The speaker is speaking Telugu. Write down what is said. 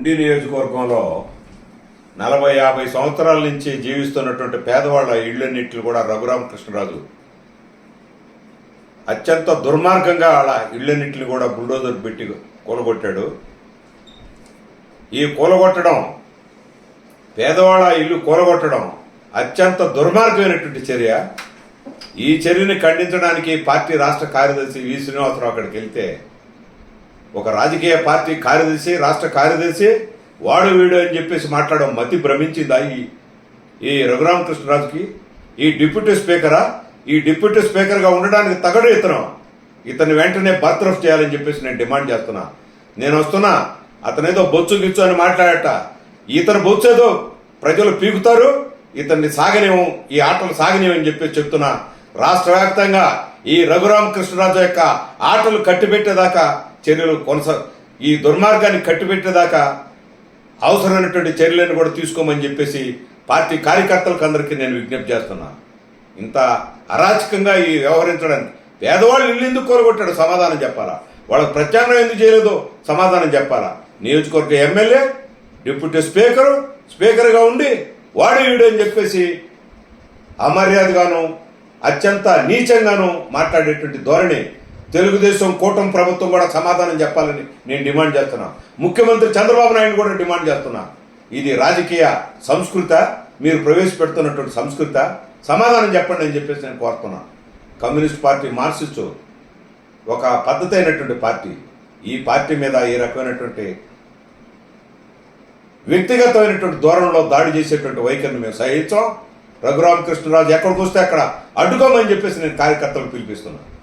ఉండి నియోజకవర్గంలో నలభై యాభై సంవత్సరాల నుంచి జీవిస్తున్నటువంటి పేదవాళ్ళ ఇళ్ళన్నింటిని కూడా రఘురామకృష్ణరాజు అత్యంత దుర్మార్గంగా వాళ్ళ ఇళ్ళన్నింటిని కూడా బుల్డోజర్ పెట్టి కూలగొట్టాడు. ఈ కూలగొట్టడం పేదవాళ్ళ ఇల్లు కూలగొట్టడం అత్యంత దుర్మార్గమైనటువంటి చర్య. ఈ చర్యని ఖండించడానికి పార్టీ రాష్ట్ర కార్యదర్శి వి. శ్రీనివాసరావు అక్కడికి వెళ్తే ఒక రాజకీయ పార్టీ కార్యదర్శి రాష్ట్ర కార్యదర్శి వాడు వీడు అని చెప్పేసి మాట్లాడడం మతి భ్రమించిందా ఈ ఈ రఘురామకృష్ణరాజుకి? ఈ డిప్యూటీ స్పీకరా? ఈ డిప్యూటీ స్పీకర్గా ఉండడానికి తగడు ఇతను. ఇతను వెంటనే బర్త్రఫ్ చేయాలని చెప్పేసి నేను డిమాండ్ చేస్తున్నా. నేను వస్తున్నా అతనేదో బొచ్చు గిచ్చు అని మాట్లాడట. ఇతను బొచ్చేదో ప్రజలు పీకుతారు ఇతన్ని సాగనేము ఈ ఆటలు సాగనివ్వని చెప్పేసి చెప్తున్నా. రాష్ట్ర వ్యాప్తంగా ఈ రఘురామకృష్ణరాజు యొక్క ఆటలు కట్టిపెట్టేదాకా చర్యలు కొనసా ఈ దుర్మార్గాన్ని కట్టిపెట్టేదాకా అవసరమైనటువంటి చర్యలను కూడా తీసుకోమని చెప్పేసి పార్టీ కార్యకర్తలకు అందరికీ నేను విజ్ఞప్తి చేస్తున్నాను ఇంత అరాచకంగా ఈ వ్యవహరించడానికి పేదవాళ్ళు ఇల్లు ఎందుకు కోరగొట్టాడు సమాధానం చెప్పాలా? వాళ్ళకి ప్రత్యామ్నాయం ఎందుకు చేయలేదో సమాధానం చెప్పాలా? నియోజకవర్గ ఎమ్మెల్యే డిప్యూటీ స్పీకరు స్పీకర్గా ఉండి వాడు వీడు అని చెప్పేసి అమర్యాదగాను అత్యంత నీచంగాను మాట్లాడేటువంటి ధోరణి తెలుగుదేశం కూటమి ప్రభుత్వం కూడా సమాధానం చెప్పాలని నేను డిమాండ్ చేస్తున్నా. ముఖ్యమంత్రి చంద్రబాబు నాయుడు కూడా డిమాండ్ చేస్తున్నా. ఇది రాజకీయ సంస్కృత మీరు ప్రవేశపెడుతున్నటువంటి సంస్కృత. సమాధానం చెప్పండి అని చెప్పేసి నేను కోరుతున్నా. కమ్యూనిస్ట్ పార్టీ మార్క్సిస్టు ఒక పద్ధతి అయినటువంటి పార్టీ. ఈ పార్టీ మీద ఈ రకమైనటువంటి వ్యక్తిగతమైనటువంటి దూరంలో దాడి చేసేటువంటి వైఖరిని మేము సహించాం. రఘురామకృష్ణరాజు ఎక్కడికి వస్తే అక్కడ అడ్డుకోమని చెప్పేసి నేను కార్యకర్తలకు పిలిపిస్తున్నాను